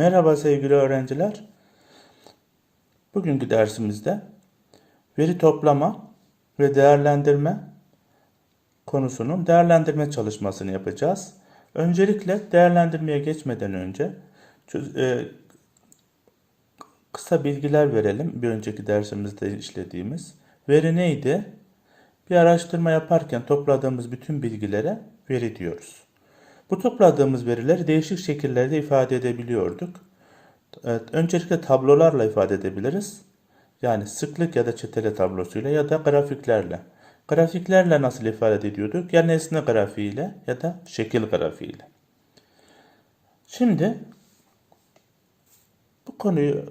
Merhaba sevgili öğrenciler. Bugünkü dersimizde veri toplama ve değerlendirme konusunun değerlendirme çalışmasını yapacağız. Öncelikle değerlendirmeye geçmeden önce e, kısa bilgiler verelim. Bir önceki dersimizde işlediğimiz. Veri neydi? Bir araştırma yaparken topladığımız bütün bilgilere veri diyoruz. Bu topladığımız verileri değişik şekillerde ifade edebiliyorduk. Evet, öncelikle tablolarla ifade edebiliriz. Yani sıklık ya da çetele tablosuyla ya da grafiklerle. Grafiklerle nasıl ifade ediyorduk? Ya nesne grafiğiyle ya da şekil grafiğiyle. Şimdi bu konuyu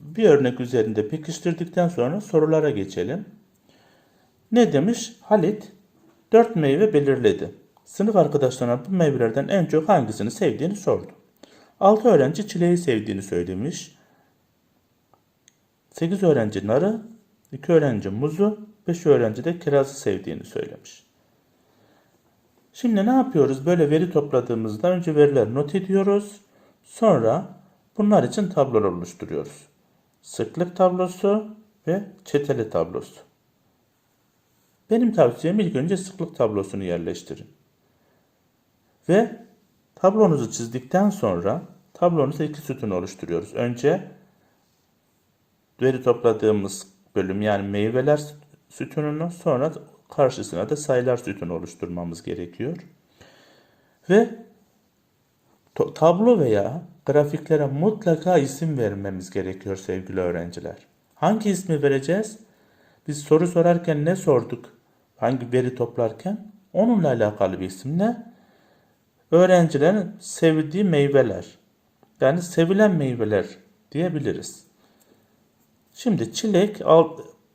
bir örnek üzerinde pekiştirdikten sonra sorulara geçelim. Ne demiş? Halit dört meyve belirledi. Sınıf arkadaşlarına bu meyvelerden en çok hangisini sevdiğini sordu. 6 öğrenci çileği sevdiğini söylemiş. 8 öğrenci narı, 2 öğrenci muzu, 5 öğrenci de kirazı sevdiğini söylemiş. Şimdi ne yapıyoruz? Böyle veri topladığımızda önce verileri not ediyoruz. Sonra bunlar için tablolar oluşturuyoruz. Sıklık tablosu ve çeteli tablosu. Benim tavsiyem ilk önce sıklık tablosunu yerleştirin. Ve tablonuzu çizdikten sonra tablonuzda iki sütun oluşturuyoruz. Önce veri topladığımız bölüm yani meyveler sütununu sonra karşısına da sayılar sütunu oluşturmamız gerekiyor. Ve tablo veya grafiklere mutlaka isim vermemiz gerekiyor sevgili öğrenciler. Hangi ismi vereceğiz? Biz soru sorarken ne sorduk? Hangi veri toplarken? Onunla alakalı bir isim ne? Öğrencilerin sevdiği meyveler. Yani sevilen meyveler diyebiliriz. Şimdi çilek al,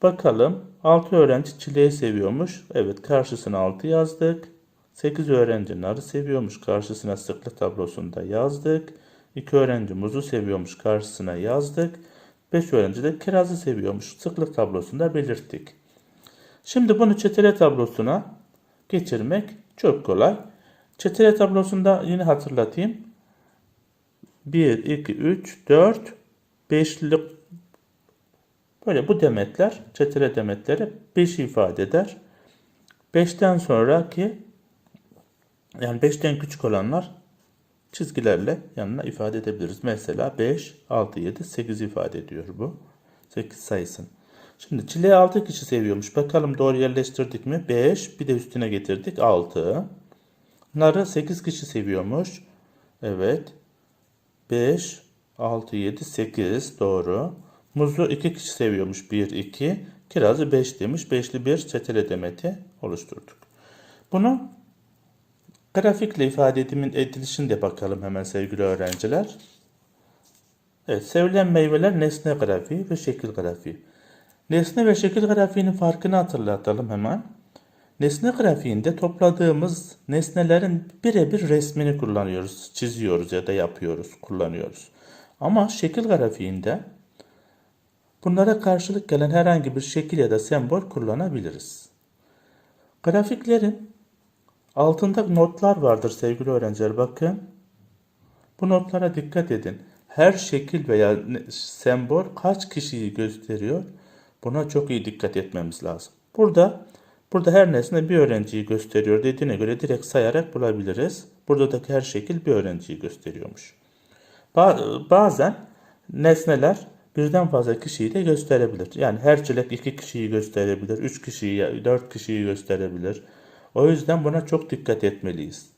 bakalım 6 öğrenci çileği seviyormuş. Evet karşısına 6 yazdık. 8 öğrenci narı seviyormuş. Karşısına sıklık tablosunda yazdık. 2 öğrenci muzu seviyormuş. Karşısına yazdık. 5 öğrenci de kirazı seviyormuş. Sıklık tablosunda belirttik. Şimdi bunu çetele tablosuna geçirmek çok kolay. Çetele tablosunda yine hatırlatayım. 1, 2, 3, 4, 5'li böyle bu demetler, çetele demetleri 5 ifade eder. 5'ten sonraki yani 5'ten küçük olanlar çizgilerle yanına ifade edebiliriz. Mesela 5, 6, 7, 8 ifade ediyor bu. 8 sayısın. Şimdi çileği 6 kişi seviyormuş. Bakalım doğru yerleştirdik mi? 5, bir de üstüne getirdik 6. Narı 8 kişi seviyormuş. Evet. 5, 6, 7, 8 doğru. Muzu 2 kişi seviyormuş. 1, 2. Kirazı 5 demiş. 5'li bir çetele demeti oluşturduk. Bunu grafikle ifade edimin edilişini de bakalım hemen sevgili öğrenciler. Evet, sevilen meyveler nesne grafiği ve şekil grafiği. Nesne ve şekil grafiğinin farkını hatırlatalım hemen. Nesne grafiğinde topladığımız nesnelerin birebir resmini kullanıyoruz, çiziyoruz ya da yapıyoruz, kullanıyoruz. Ama şekil grafiğinde bunlara karşılık gelen herhangi bir şekil ya da sembol kullanabiliriz. Grafiklerin altında notlar vardır sevgili öğrenciler bakın. Bu notlara dikkat edin. Her şekil veya sembol kaç kişiyi gösteriyor? Buna çok iyi dikkat etmemiz lazım. Burada burada her nesne bir öğrenciyi gösteriyor dediğine göre direkt sayarak bulabiliriz. Buradaki her şekil bir öğrenciyi gösteriyormuş. Ba- Bazen nesneler birden fazla kişiyi de gösterebilir. Yani her çilek iki kişiyi gösterebilir, üç kişiyi, dört kişiyi gösterebilir. O yüzden buna çok dikkat etmeliyiz.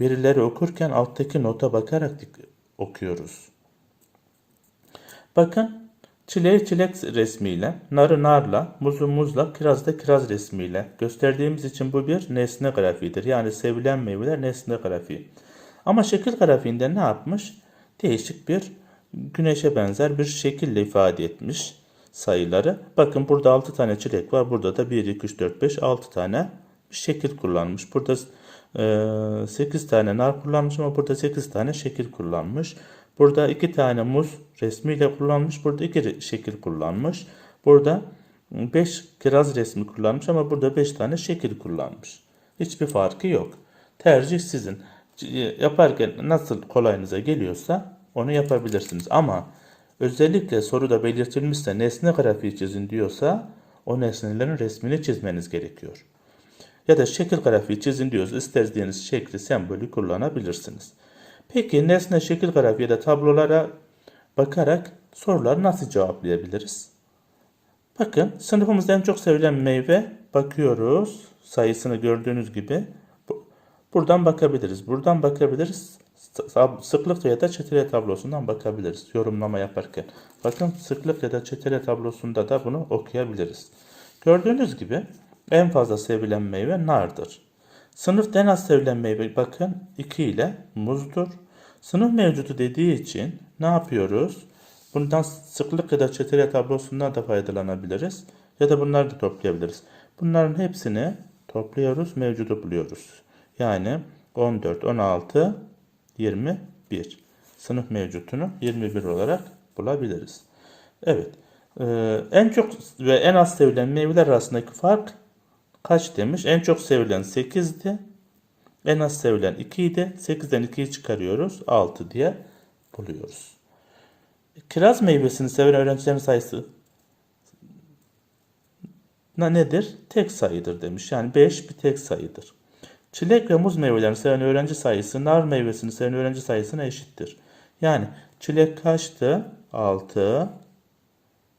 Verileri okurken alttaki nota bakarak okuyoruz. Bakın çileği çilek resmiyle, narı narla, muzu muzla, kiraz da kiraz resmiyle gösterdiğimiz için bu bir nesne grafiğidir. Yani sevilen meyveler nesne grafiği. Ama şekil grafiğinde ne yapmış? Değişik bir güneşe benzer bir şekille ifade etmiş sayıları. Bakın burada 6 tane çilek var. Burada da 1, 2, 3, 4, 5, 6 tane şekil kullanmış. Burada e, 8 tane nar kullanmış ama burada 8 tane şekil kullanmış. Burada 2 tane muz resmiyle kullanmış. Burada 2 şekil kullanmış. Burada 5 kiraz resmi kullanmış ama burada 5 tane şekil kullanmış. Hiçbir farkı yok. Tercih sizin. C- Yaparken nasıl kolayınıza geliyorsa onu yapabilirsiniz. Ama özellikle soruda belirtilmişse nesne grafiği çizin diyorsa o nesnelerin resmini çizmeniz gerekiyor. Ya da şekil grafiği çizin diyorsa istediğiniz şekli sembolü kullanabilirsiniz. Peki nesne şekil grafiği ya da tablolara bakarak soruları nasıl cevaplayabiliriz? Bakın sınıfımızda en çok sevilen meyve bakıyoruz. Sayısını gördüğünüz gibi. Bu- Buradan bakabiliriz. Buradan bakabiliriz. Sıklık ya da çetele tablosundan bakabiliriz. Yorumlama yaparken. Bakın sıklık ya da çetele tablosunda da bunu okuyabiliriz. Gördüğünüz gibi en fazla sevilen meyve nardır. Sınıfta en az sevilen meyve bakın 2 ile muzdur. Sınıf mevcudu dediği için ne yapıyoruz? Bundan sıklık ya da çetele tablosundan da faydalanabiliriz. Ya da bunları da toplayabiliriz. Bunların hepsini topluyoruz, mevcudu buluyoruz. Yani 14, 16, 21. Sınıf mevcutunu 21 olarak bulabiliriz. Evet. En çok ve en az sevilen meyveler arasındaki fark kaç demiş? En çok sevilen 8'di. En az sevilen 2 idi. 8'den 2'yi çıkarıyoruz. 6 diye buluyoruz. Kiraz meyvesini seven öğrencilerin sayısı na nedir? Tek sayıdır demiş. Yani 5 bir tek sayıdır. Çilek ve muz meyvelerini seven öğrenci sayısı nar meyvesini seven öğrenci sayısına eşittir. Yani çilek kaçtı? 6.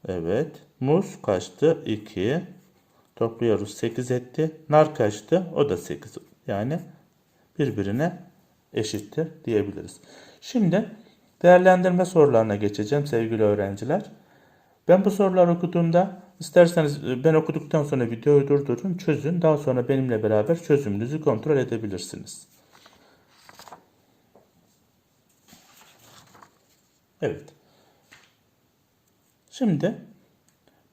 Evet. Muz kaçtı? 2. Topluyoruz 8 etti. Nar kaçtı? O da 8. Yani birbirine eşittir diyebiliriz. Şimdi değerlendirme sorularına geçeceğim sevgili öğrenciler. Ben bu soruları okuduğumda isterseniz e, ben okuduktan sonra videoyu durdurun, çözün. Daha sonra benimle beraber çözümünüzü kontrol edebilirsiniz. Evet. Şimdi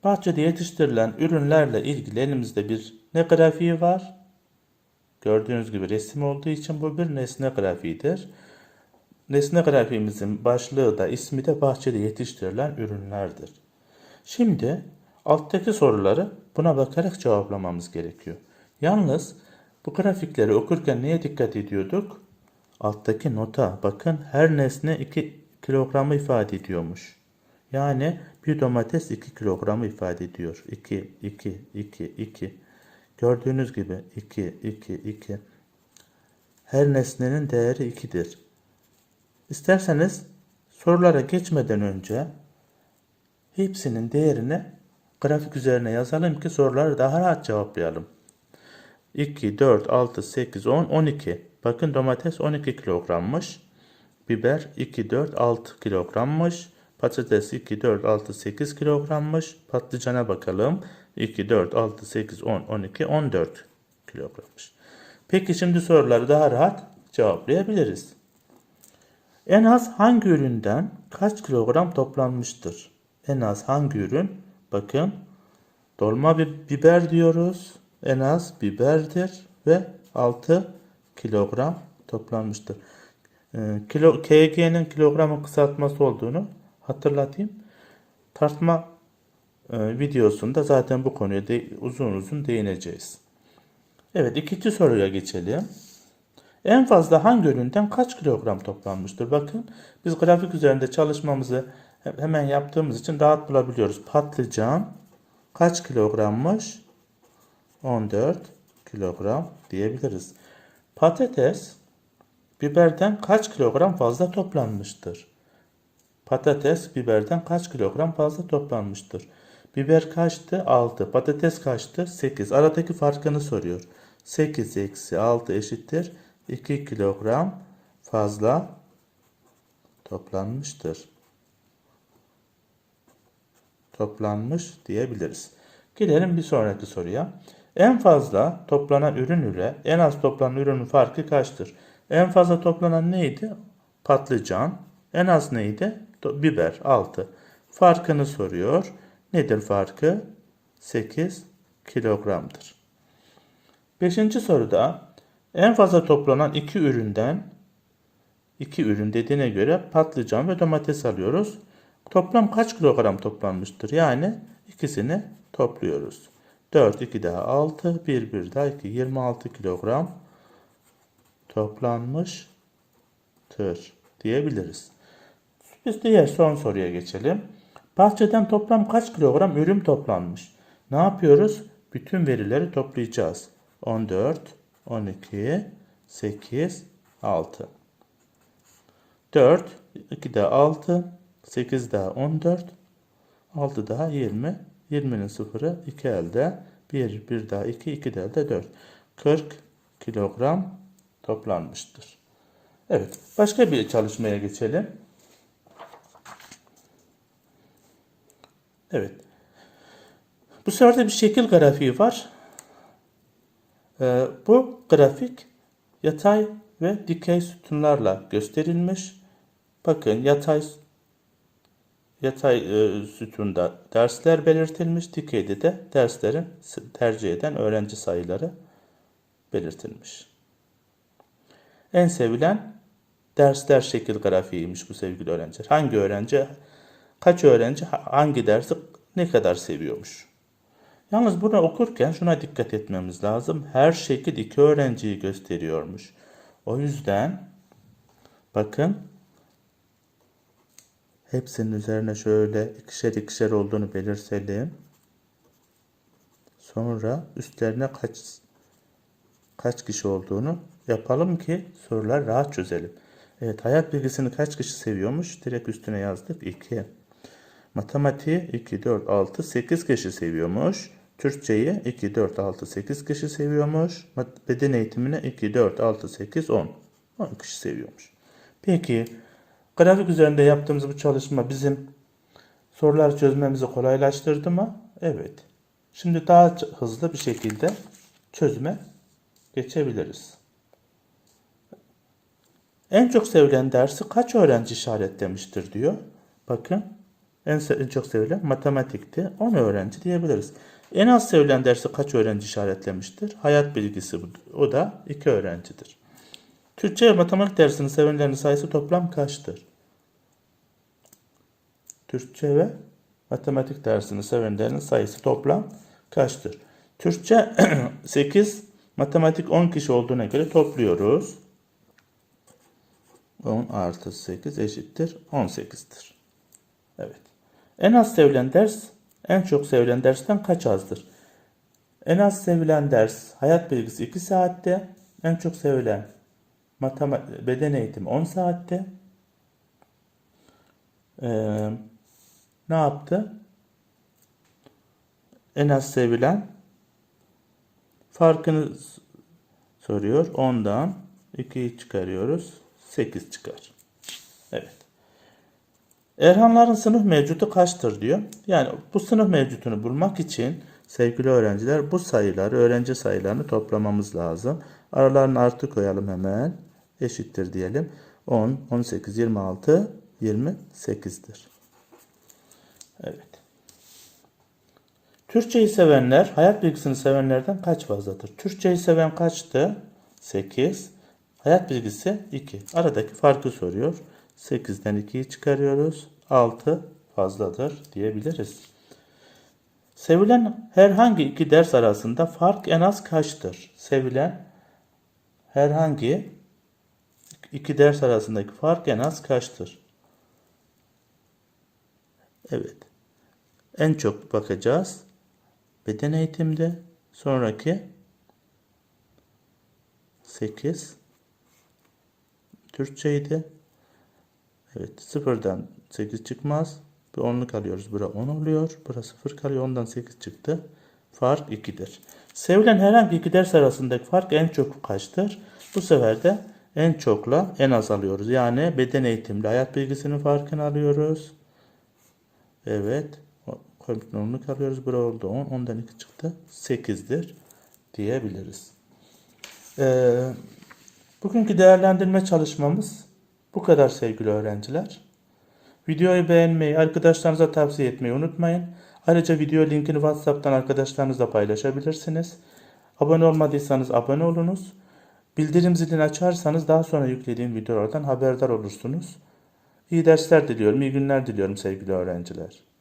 bahçede yetiştirilen ürünlerle ilgili elimizde bir ne grafiği var? Gördüğünüz gibi resim olduğu için bu bir nesne grafiğidir. Nesne grafiğimizin başlığı da ismi de bahçede yetiştirilen ürünlerdir. Şimdi alttaki soruları buna bakarak cevaplamamız gerekiyor. Yalnız bu grafikleri okurken neye dikkat ediyorduk? Alttaki nota bakın her nesne 2 kilogramı ifade ediyormuş. Yani bir domates 2 kilogramı ifade ediyor. 2, 2, 2, 2. Gördüğünüz gibi 2, 2, 2. Her nesnenin değeri 2'dir. İsterseniz sorulara geçmeden önce hepsinin değerini grafik üzerine yazalım ki soruları daha rahat cevaplayalım. 2, 4, 6, 8, 10, 12. Bakın domates 12 kilogrammış. Biber 2, 4, 6 kilogrammış. Patates 2, 4, 6, 8 kilogrammış. Patlıcana bakalım. 2, 4, 6, 8, 10, 12, 14 kilogrammış. Peki şimdi soruları daha rahat cevaplayabiliriz. En az hangi üründen kaç kilogram toplanmıştır? En az hangi ürün? Bakın dolma biber diyoruz. En az biberdir ve 6 kilogram toplanmıştır. Ee, KG'nin kilogramın kısaltması olduğunu hatırlatayım. Tartma e, videosunda zaten bu konuya de, uzun uzun değineceğiz. Evet ikinci soruya geçelim. En fazla hangi üründen kaç kilogram toplanmıştır? Bakın biz grafik üzerinde çalışmamızı he- hemen yaptığımız için rahat bulabiliyoruz. Patlıcan kaç kilogrammış? 14 kilogram diyebiliriz. Patates biberden kaç kilogram fazla toplanmıştır? Patates biberden kaç kilogram fazla toplanmıştır? Biber kaçtı? 6. Patates kaçtı? 8. Aradaki farkını soruyor. 8 eksi 6 eşittir. 2 kilogram fazla toplanmıştır. Toplanmış diyebiliriz. Gelelim bir sonraki soruya. En fazla toplanan ürün ile en az toplanan ürünün farkı kaçtır? En fazla toplanan neydi? Patlıcan. En az neydi? Biber 6. Farkını soruyor. Nedir farkı? 8 kilogramdır. Beşinci soruda en fazla toplanan iki üründen iki ürün dediğine göre patlıcan ve domates alıyoruz. Toplam kaç kilogram toplanmıştır? Yani ikisini topluyoruz. 4, 2 daha 6, 1, 1 daha 2, 26 kilogram toplanmıştır diyebiliriz. Biz diğer son soruya geçelim. Bahçeden toplam kaç kilogram ürün toplanmış? Ne yapıyoruz? Bütün verileri toplayacağız. 14, 12, 8, 6. 4, 2 daha 6, 8 daha 14, 6 daha 20. 20'nin sıfırı 2 elde. 1, 1 daha 2, 2 de elde 4. 40 kilogram toplanmıştır. Evet, başka bir çalışmaya geçelim. Evet. Bu sefer de bir şekil grafiği var. Ee, bu grafik yatay ve dikey sütunlarla gösterilmiş. Bakın yatay yatay e, sütunda dersler belirtilmiş, dikeyde de derslerin tercih eden öğrenci sayıları belirtilmiş. En sevilen dersler şekil grafiğiymiş bu sevgili öğrenciler. Hangi öğrenci, kaç öğrenci hangi dersi ne kadar seviyormuş. Yalnız bunu okurken şuna dikkat etmemiz lazım. Her şekil iki öğrenciyi gösteriyormuş. O yüzden bakın hepsinin üzerine şöyle ikişer ikişer olduğunu belirtelim. Sonra üstlerine kaç kaç kişi olduğunu yapalım ki sorular rahat çözelim. Evet hayat bilgisini kaç kişi seviyormuş? Direkt üstüne yazdık 2. Matematiği 2, 4, 6, 8 kişi seviyormuş. Türkçeyi 2, 4, 6, 8 kişi seviyormuş. Beden eğitimini 2, 4, 6, 8, 10. 10 kişi seviyormuş. Peki grafik üzerinde yaptığımız bu çalışma bizim sorular çözmemizi kolaylaştırdı mı? Evet. Şimdi daha hızlı bir şekilde çözüme geçebiliriz. En çok sevilen dersi kaç öğrenci işaretlemiştir diyor. Bakın en, çok sevilen matematikti. 10 öğrenci diyebiliriz. En az sevilen dersi kaç öğrenci işaretlemiştir? Hayat bilgisi o da 2 öğrencidir. Türkçe ve matematik dersini sevenlerin sayısı toplam kaçtır? Türkçe ve matematik dersini sevenlerin sayısı toplam kaçtır? Türkçe 8, matematik 10 kişi olduğuna göre topluyoruz. 10 artı 8 eşittir 18'dir. Evet. En az sevilen ders en çok sevilen dersten kaç azdır? En az sevilen ders hayat bilgisi 2 saatte. En çok sevilen matematik, beden eğitimi 10 saatte. Ee, ne yaptı? En az sevilen farkını soruyor. 10'dan 2'yi çıkarıyoruz. 8 çıkar. Evet. Erhanların sınıf mevcudu kaçtır diyor. Yani bu sınıf mevcutunu bulmak için sevgili öğrenciler bu sayıları, öğrenci sayılarını toplamamız lazım. Aralarını artı koyalım hemen. Eşittir diyelim. 10, 18, 26, 28'dir. Evet. Türkçeyi sevenler, hayat bilgisini sevenlerden kaç fazladır? Türkçeyi seven kaçtı? 8. Hayat bilgisi 2. Aradaki farkı soruyor. 8'den 2'yi çıkarıyoruz. 6 fazladır diyebiliriz. Sevilen herhangi iki ders arasında fark en az kaçtır? Sevilen herhangi iki ders arasındaki fark en az kaçtır? Evet. En çok bakacağız. Beden eğitimde sonraki 8 Türkçeydi. Evet sıfırdan 8 çıkmaz. Bir onluk alıyoruz. Bura 10 oluyor. Bura 0 kalıyor. Ondan 8 çıktı. Fark 2'dir. Sevilen herhangi iki ders arasındaki fark en çok kaçtır? Bu sefer de en çokla en az alıyoruz. Yani beden eğitimli hayat bilgisinin farkını alıyoruz. Evet. Komple onluk alıyoruz. Bura oldu 10. 10'dan 2 çıktı. 8'dir diyebiliriz. Ee, bugünkü değerlendirme çalışmamız bu kadar sevgili öğrenciler. Videoyu beğenmeyi, arkadaşlarınıza tavsiye etmeyi unutmayın. Ayrıca video linkini WhatsApp'tan arkadaşlarınızla paylaşabilirsiniz. Abone olmadıysanız abone olunuz. Bildirim zilini açarsanız daha sonra yüklediğim videolardan haberdar olursunuz. İyi dersler diliyorum, iyi günler diliyorum sevgili öğrenciler.